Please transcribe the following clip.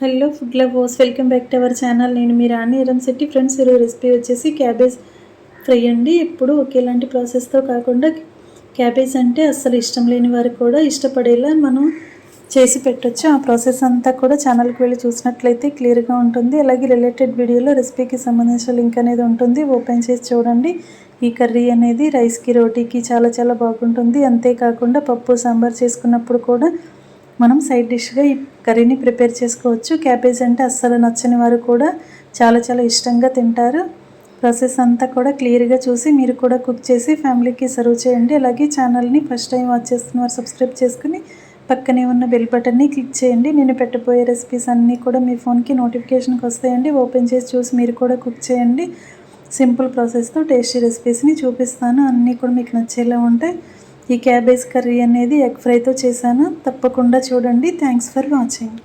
Hello food lovers welcome back to our channel. నేను మీ Rani Shetty. Friends ఈరోజు రెసిపీ వచ్చేసి క్యాబేజ్ ఫ్రై అండి. ఎప్పుడు ఒకేలాంటి ప్రాసెస్తో కాకుండా క్యాబేజ్ అంటే అస్సలు ఇష్టం లేని వారు కూడా ఇష్టపడేలా మనం చేసి పెట్టొచ్చు. ఆ ప్రాసెస్ అంతా కూడా ఛానల్కి వెళ్ళి చూసినట్లయితే క్లియర్గా ఉంటుంది. అలాగే రిలేటెడ్ వీడియోలో రెసిపీకి సంబంధించిన లింక్ అనేది ఉంటుంది. ఓపెన్ చేసి చూడండి. ఈ కర్రీ అనేది రైస్కి రోటీకి చాలా చాలా బాగుంటుంది. అంతేకాకుండా పప్పు సాంబార్ చేసుకున్నప్పుడు కూడా మనం సైడ్ డిష్గా ఈ కర్రీని ప్రిపేర్ చేసుకోవచ్చు. క్యాబేజ్ అంటే అస్సలు నచ్చని వారు కూడా చాలా చాలా ఇష్టంగా తింటారు. ప్రాసెస్ అంతా కూడా క్లియర్గా చూసి మీరు కూడా కుక్ చేసి ఫ్యామిలీకి సర్వ్ చేయండి. అలాగే ఛానల్ని ఫస్ట్ టైం వాచ్ చేస్తున్న వారు సబ్స్క్రైబ్ చేసుకుని పక్కనే ఉన్న బెల్ బటన్ని క్లిక్ చేయండి. నేను పెట్టబోయే రెసిపీస్ అన్నీ కూడా మీ ఫోన్కి నోటిఫికేషన్కి వస్తాయండి. ఓపెన్ చేసి చూసి మీరు కూడా కుక్ చేయండి. సింపుల్ ప్రాసెస్తో టేస్టీ రెసిపీస్ని చూపిస్తాను. అన్నీ కూడా మీకు నచ్చేలా ఉంటాయి. ఈ క్యాబేజ్ కర్రీ అనేది ఎగ్ ఫ్రైతో చేశాను. తప్పకుండా చూడండి. Thanks for watching